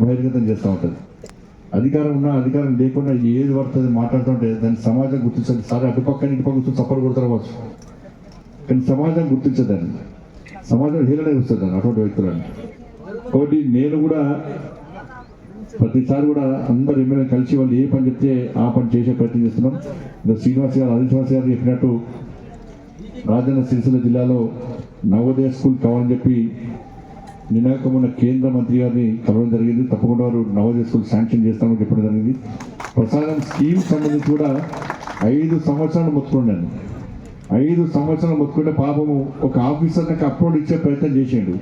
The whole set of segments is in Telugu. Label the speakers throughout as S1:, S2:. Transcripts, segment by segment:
S1: బహిర్గతం చేస్తూ ఉంటుంది. అధికారం ఉన్నా అధికారం లేకుండా ఏది పడుతుంది మాట్లాడుతుంటే దాన్ని సమాజం గుర్తించదు సరే అటుపక్కన ఇటుపక్క కూర్చొని చప్పలు కొడతారు వచ్చు కానీ సమాజం గుర్తించదండి. సమాజం హీలనే వస్తుంది అటువంటి వ్యక్తులని. కాబట్టి నేను కూడా ప్రతిసారి కూడా అందరు ఎమ్మెల్యే కలిసి వాళ్ళు ఏ పని చెప్తే ఆ పని చేసే ప్రయత్నం చేస్తున్నాం. ఇంకా శ్రీనివాస్ గారు ఆది శ్రీనివాస్ గారు చెప్పినట్టు రాజన్న సిరిసిల్ల జిల్లాలో నవోదయ స్కూల్ కావాలని చెప్పి నినాక మొన్న కేంద్ర మంత్రి గారిని కలవడం జరిగింది. తప్పకుండా వారు నవోదయ స్కూల్ శాంక్షన్ చేస్తామని చెప్పడం జరిగింది. ప్రసాదం స్కీమ్ సంబంధించి కూడా ఐదు సంవత్సరాలు మొత్తుకున్నాను ఐదు సంవత్సరాలు మొత్తుకుంటే పాపము ఒక ఆఫీసర్ నాకు అప్లోడ్ ఇచ్చే ప్రయత్నం చేసిండు.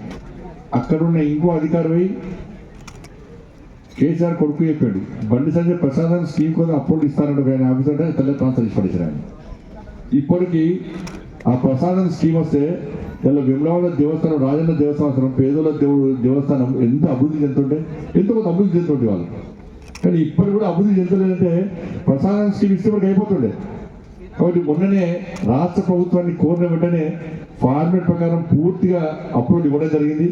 S1: అక్కడున్న ఇంకో అధికారి కేసీఆర్ కొడుకు చెప్పాడు బండి సంజయ్ ప్రసాదం స్కీమ్ కోసం అప్లోడ్ ఇస్తారంటే ఆయన ఆఫీసర్ తెల్ల ట్రాన్స్ఫర్ చేసి పడేసారు ఇప్పటికి ఆ ప్రసాదం స్కీమ్ వస్తే ఇలా విమలవాడ దేవస్థానం రాజన్న దేవస్థానం పేదల దేవుడు దేవస్థానం ఎంత అభివృద్ధి చెందుతుంటే ఎంతో కొంత అభివృద్ధి చెందుతుంటే వాళ్ళు. కానీ ఇప్పటికి కూడా అభివృద్ధి చెందలేదంటే ప్రసాదం స్కీమ్ ఇస్తే అయిపోతుండే. కాబట్టి మొన్ననే రాష్ట్ర ప్రభుత్వాన్ని కోరిన వెంటనే ఫార్మేట్ ప్రకారం పూర్తిగా అప్లోడ్ ఇవ్వడం జరిగింది.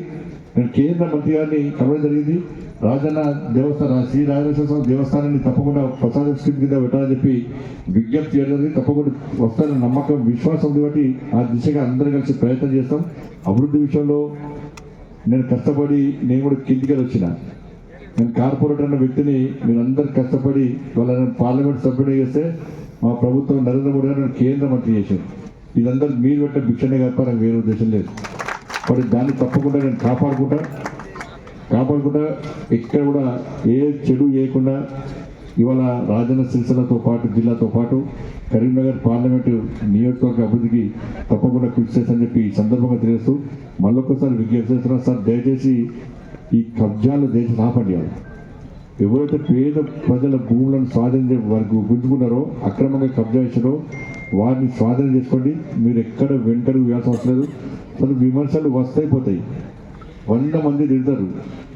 S1: నేను కేంద్ర మంత్రి గారిని కలవడం జరిగింది. రాజన్న దేవస్థాన శ్రీ రాజేశ్వర స్వామి దేవస్థానాన్ని తప్పకుండా ప్రసాద స్కీమ్ కింద పెట్టాలని చెప్పి విజ్ఞప్తి చేయడానికి తప్పకుండా వస్తారని నమ్మకం విశ్వాసం కాబట్టి ఆ దిశగా అందరం కలిసి ప్రయత్నం చేస్తాం. అభివృద్ధి విషయంలో నేను కష్టపడి నేను కూడా కిందికి వచ్చిన. నేను కార్పొరేటర్ అన్న వ్యక్తిని మీరందరూ కష్టపడి వాళ్ళని పార్లమెంట్ సభ్యుడు చేస్తే మా ప్రభుత్వం నరేంద్ర మోడీ గారు కేంద్ర మంత్రి చేశారు. ఇదంతా మీరు పెట్టే భిక్షనే కాక నాకు వేరే ఉద్దేశం లేదు. మరి దాన్ని తప్పకుండా నేను కాపాడుకుంటా. కాపాడుకుంటా ఎక్కడ కూడా ఏ చెడు చేయకుండా ఇవాళ రాజన్న సిరిసిల్లతో పాటు జిల్లాతో పాటు కరీంనగర్ పార్లమెంటు నియోజకవర్గ అభివృద్ధికి తప్పకుండా కృషి చేస్తానని చెప్పి ఈ సందర్భంగా తెలియస్తూ మళ్ళొక్కసారి విజ్ఞప్తి చేస్తున్నా. సార్ దయచేసి ఈ కబ్జాలు దయచేసి ఆపండి ఎవరైతే పేద ప్రజల భూములను స్వాధీనం వారికి గుంజుకున్నారో అక్రమంగా కబ్జా చేసారో వారిని స్వాధీనం చేసుకోండి. మీరు ఎక్కడ వెంటనే వేయాల్సిన అవసరం లేదు. అసలు విమర్శలు వస్తాయి పోతాయి. వంద మంది తిడతారు.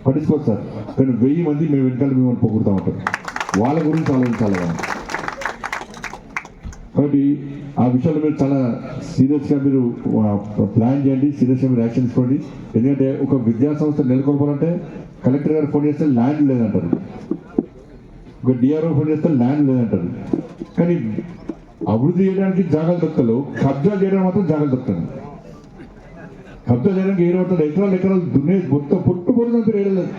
S1: పట్టించుకొస్తారు కానీ వెయ్యి మంది మేము వెనకాల మిమ్మల్ని పొగుడుతూ ఉంటారు వాళ్ళ గురించి ఆలోచించాలి కాబట్టి ఆ విషయాలు మీరు చాలా సీరియస్గా మీరు ప్లాన్ చేయండి సీరియస్గా మీరు యాక్షన్ తీసుకోండి. ఎందుకంటే ఒక విద్యా సంస్థ నెలకొల్పాలంటే కలెక్టర్ గారు ఫోన్ చేస్తే ల్యాండ్ లేదంటారు. ఒక డిఆర్ఓ ఫోన్ చేస్తే ల్యాండ్ లేదంటారు. కానీ అభివృద్ధి చేయడానికి జాగ్రత్తలు కబ్జా చేయడం మాత్రం జాగ్రత్త కబ్జా చేయడానికి ఏడు పడుతుంది ఎకరాలు ఎకరాలు దున్నే మొత్తం పుట్టు పొడుతుంది పేరు వేయలేదు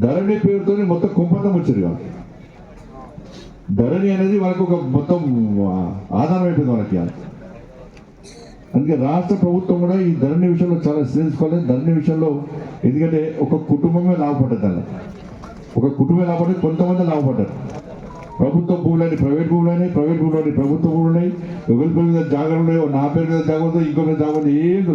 S1: ధరణి పేరుతో మొత్తం కుంపంతం వచ్చారు కాదు ధరణి అనేది వాళ్ళకి ఒక మొత్తం ఆధారం అయిపోయింది వాళ్ళకి అందుకే రాష్ట్ర ప్రభుత్వం కూడా ఈ ధరణి విషయంలో చాలా శ్రేయించుకోవాలి ధరణి విషయంలో ఎందుకంటే ఒక కుటుంబమే లాభపడ్డది ఒక కుటుంబమే లాభపడి కొంతమంది లాభపడ్డారు. ప్రభుత్వ భూములని ప్రైవేట్ భూములని ప్రైవేట్ భూములని ప్రభుత్వ భూములని ఉన్నాయి ఎవరి పేరు మీద జాగాలు ఉన్నాయో నా పేరు మీద జాగ్రత్త ఇంకో మీద జాగ్రత్త ఏం